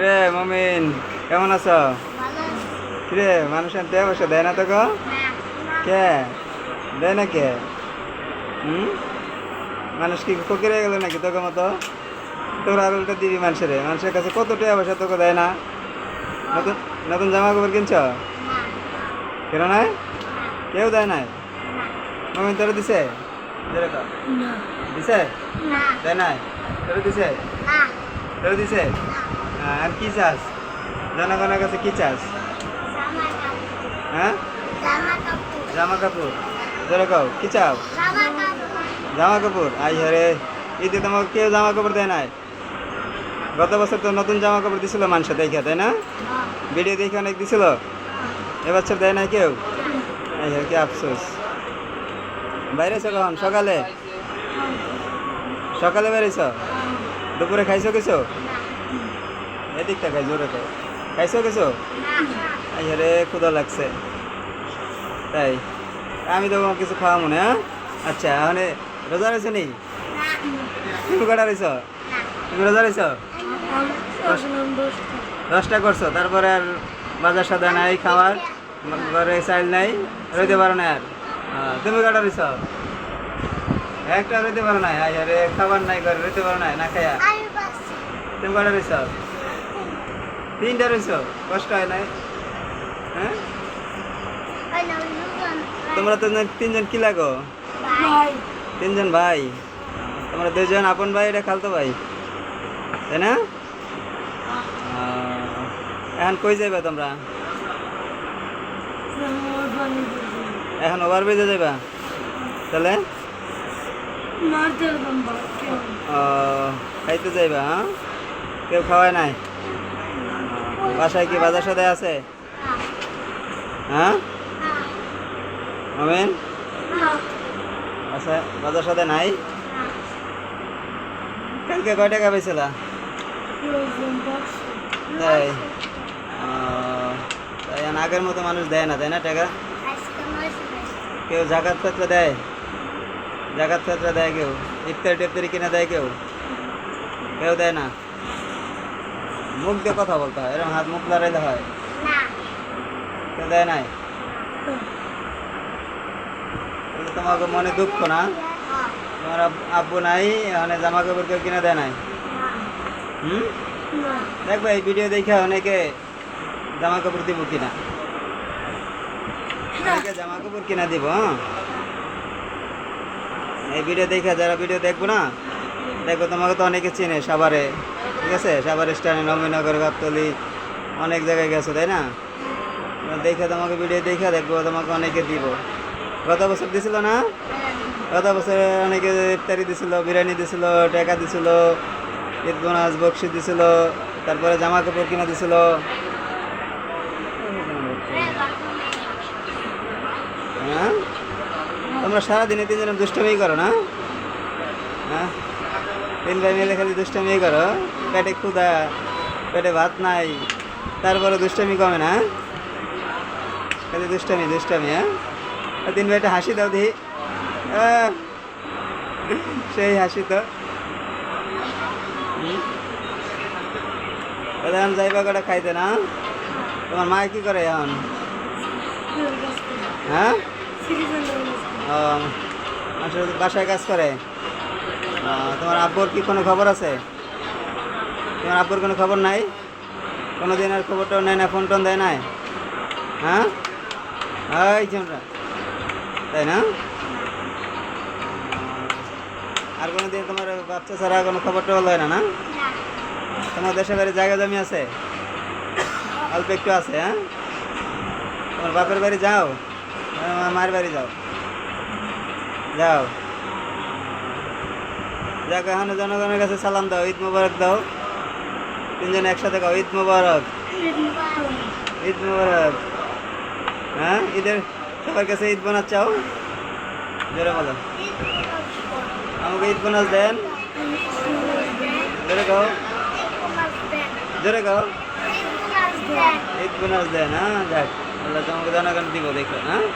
রে মমিন কেমন আছো? রে মানুষ আনতে বসে দেয় না তো গো কে? দেয় না কে? হুম? মানুষ কি ফকিরে গেল নাকি তোকে মতো? তোর আর উল্টা দিবি মানুষের মানুষের কাছে কত টাকা পয়সা তোকে দেয় না? নতুন নতুন জামা কাপড় কিনছ কেন নাই? কেউ দেয় নাই? মমিন তোর দিছে? দিছে? দেয় নাই? তোর দিছে? তোর দিছে? হ্যাঁ, আর কি চাস? জনগণের কাছে কি চাস? হ্যাঁ? জামা কাপড়। জোরে কও, কি চাও? জামা কাপড়। আই হরে, ঈদে তোমাকে কেউ জামা কাপড় দেয় নাই। গত বছর তো নতুন জামা কাপড় দিছিল মানুষ দেখে তাই না? ভিডিও দেখে অনেক দিছিল। এবছর দেয় নাই কেউ? আই হরে, কি আফসোস। বাইরেছ কখন? সকালে? সকালে বেরিয়েছ দুপুরে খাইছো কিছু? এদিকটা খাই জোরে খাই খাইছো এই হরে ক্ষুদা লাগছে। তাই, আমি তো কিছু খাওয়া মনে হ্যাঁ আচ্ছা মানে রোজা রয়েছে নি? তুমি কটা রয়েছ তুমি রোজা রয়েছ দশটা করছ, তারপরে আর বাজার সাদা নাই খাবার ঘরে চাইল নাই, রইতে পারো না আর। তুমি কটা রয়েছ একটা রইতে পারো না আরে খাবার নাই, ঘরে রইতে পারো না না খাইয়া তুমি কটা রয়েছ তিনটা রয়েছ কষ্ট হয় নাই? হ্যাঁ? তোমরা তো তিনজন কি লাগো? তিনজন ভাই। তোমরা দুজন আপন ভাই এটা খালতো ভাই। তাই না? এখন কই যাইবা তোমরা? এখন ওভার ব্রিজে যাইবা? তাহলে? খাইতে যাইবা হ্যাঁ? কেউ খাওয়ায় নাই? বাসায় কি বাজার সাথে আছে? হ্যাঁ? আমেন? আচ্ছা বাজার সাথে নাই? কালকে কয় টাকা পেয়েছিলা তাই? তাই আগের মতো মানুষ দেয় না, তাই না টাকা? কেউ জাকাত ফেতরা দেয়? জাকাত ফেতরা দেয় কেউ? ইফতারি টিফতারি কিনে দেয় কেউ? কেউ দেয় না? মুখ দিয়ে কথা বলতে হয় এরকম হাত মুখ লড়াইলে হয়? দেয় নাই? তোমাকে মনে দুঃখ না? তোমার আব্বু নাই মানে জামা কাপড় কেউ কিনে দেয় নাই? হুম? দেখবে এই ভিডিও দেখে অনেকে জামা কাপড় দিব কিনা? অনেকে জামা কাপড় কিনা দিব হ্যাঁ? এই ভিডিও দেখে যারা ভিডিও দেখব না দেখব তোমাকে তো অনেকে চেনে, সাভারে, ঠিক আছে? সাভার স্ট্যান্ডে, নবীনগর, গাবতলি, অনেক জায়গায় গেছো, তাই না? দেখে তোমাকে ভিডিও দেখে দেখব, তোমাকে অনেকে দিব। গত বছর দিছিল না? গত বছর অনেকে ইফতারি দিছিল, বিরিয়ানি দিছিল, টাকা দিছিল, ঈদ বোনাস বক্সি দিছিল, তারপরে জামা কাপড় কিনা দিছিল। হ্যাঁ? তোমরা সারাদিনে তিনজনে দুষ্টমি করো না? হ্যাঁ? তিন ভাই মিলে খালি দুষ্টমি করো। পেটে ক্ষুদা পেটে ভাত নাই তারপরে দুষ্টমি কমে না খালি দুষ্টমি দুষ্টমি হ্যাঁ? তিন ভাইটা হাসি দাও আহ, সেই হাসি তো? তাহলে এখন যাইবা কটা খাইতে না তোমার মা কি করে এখন? হ্যাঁ? ও, বাসায় কাজ করে। তোমার আব্বুর কি কোনো খবর আছে? তোমার আব্বুর কোনো খবর নাই? কোনো দিন আর খবরটাও নেয় না, ফোন টোন দেয় নাই? হ্যাঁ? এই তাই না? আর কোনো দিন তোমার বাচ্চা ছাড়া কোনো খবর টবর হয় না না? তোমার দেশে বাড়ি জায়গা জমি আছে? অল্প একটু আছে হ্যাঁ? তোমার বাপের বাড়ি যাও মায়ের বাড়ি যাও। যাও। যাক এখন জনগণের কাছে সালাম দাও ঈদ মুবারক দাও। তিনজনে একসাথে গাও ঈদ মুবারক। ঈদ মুবারক। হ্যাঁ ঈদের সবার কাছে ঈদ বোনাস চাও? জোরে বলো। আমাকে ঈদ বোনাস দেন। জোরে গাও জোরে গাও ঈদ বোনাস দেন হ্যাঁ যাক। আল্লাহ তোমাকে জনগণ দিব দেখো হ্যাঁ?